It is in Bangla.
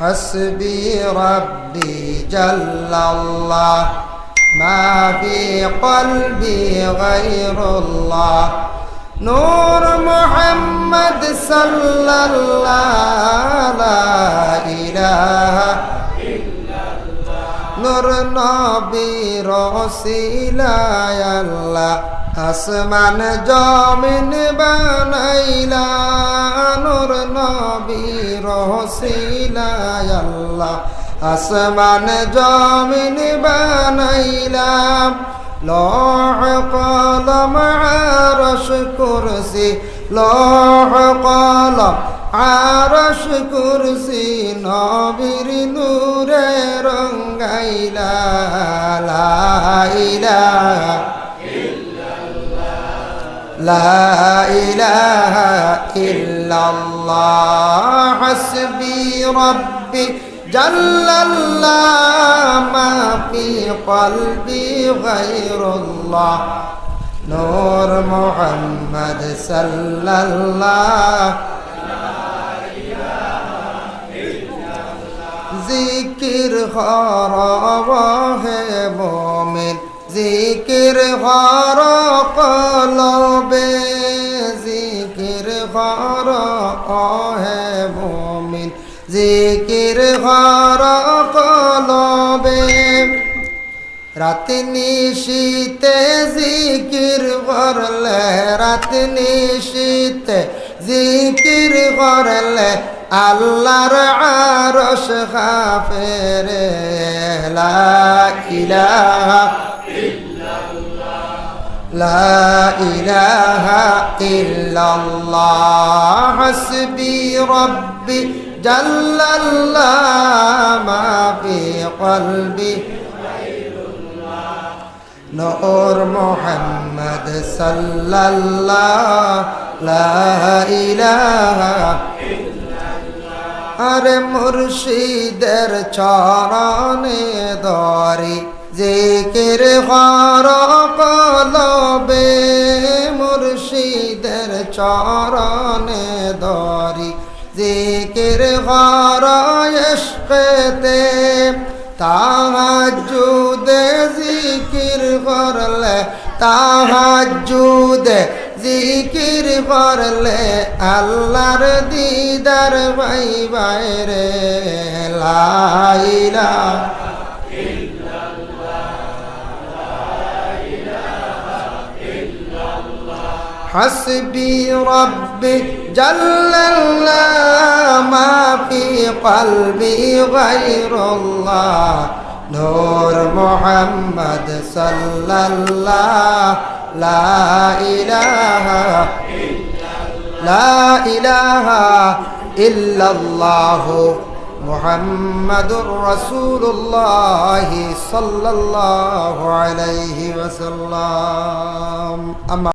حسبي ربي جل الله ما في قلبي غير الله نور محمد صلى الله لا إله নূর নবীর রসিলায় আল্লাহ আসমান জমিন বানাইলা নূর নবীর রসিলায় আল্লাহ আসমান জমিন বানাইলাম। লহ, কলম, আরশ, কুরসি। লহ, কলম, আরশ, কুরসি নবীর নূরে রঙ্গাইলা। লা ইলাহা لا إله إلا الله حسبي ربي جل الله ما في قلبي غير الله نور محمد صلى الله জিকির হর হে মোমিন জিকির হর হে মোমিন, জিকির হর কলবে। রাত নিশীতে জিকির করলে, রাত নিশীতে জিকির করলে আল্লাহর আরশ খাফেরে লা ইলাহা لا إله إلا الله حسبي ربي جل الله ما في قلبي নূর মোহাম্মদ সাল্লাল্লাহ লা ইলাহা আরে মুর্শিদের চরণে দরি জিকির হর কলবে চরণে দরি জিকির হর ইশকতে তাহাজুদে জিকির করলে তাহাজুদে জিকির করলে আল্লাহর দিদার ভাই বাইরে লাইলা حسبي ربي جل الله ما في قلبي غير الله نور محمد صلى الله لا إله لا إله إلا الله محمد رسول الله صلى الله عليه وسلم أما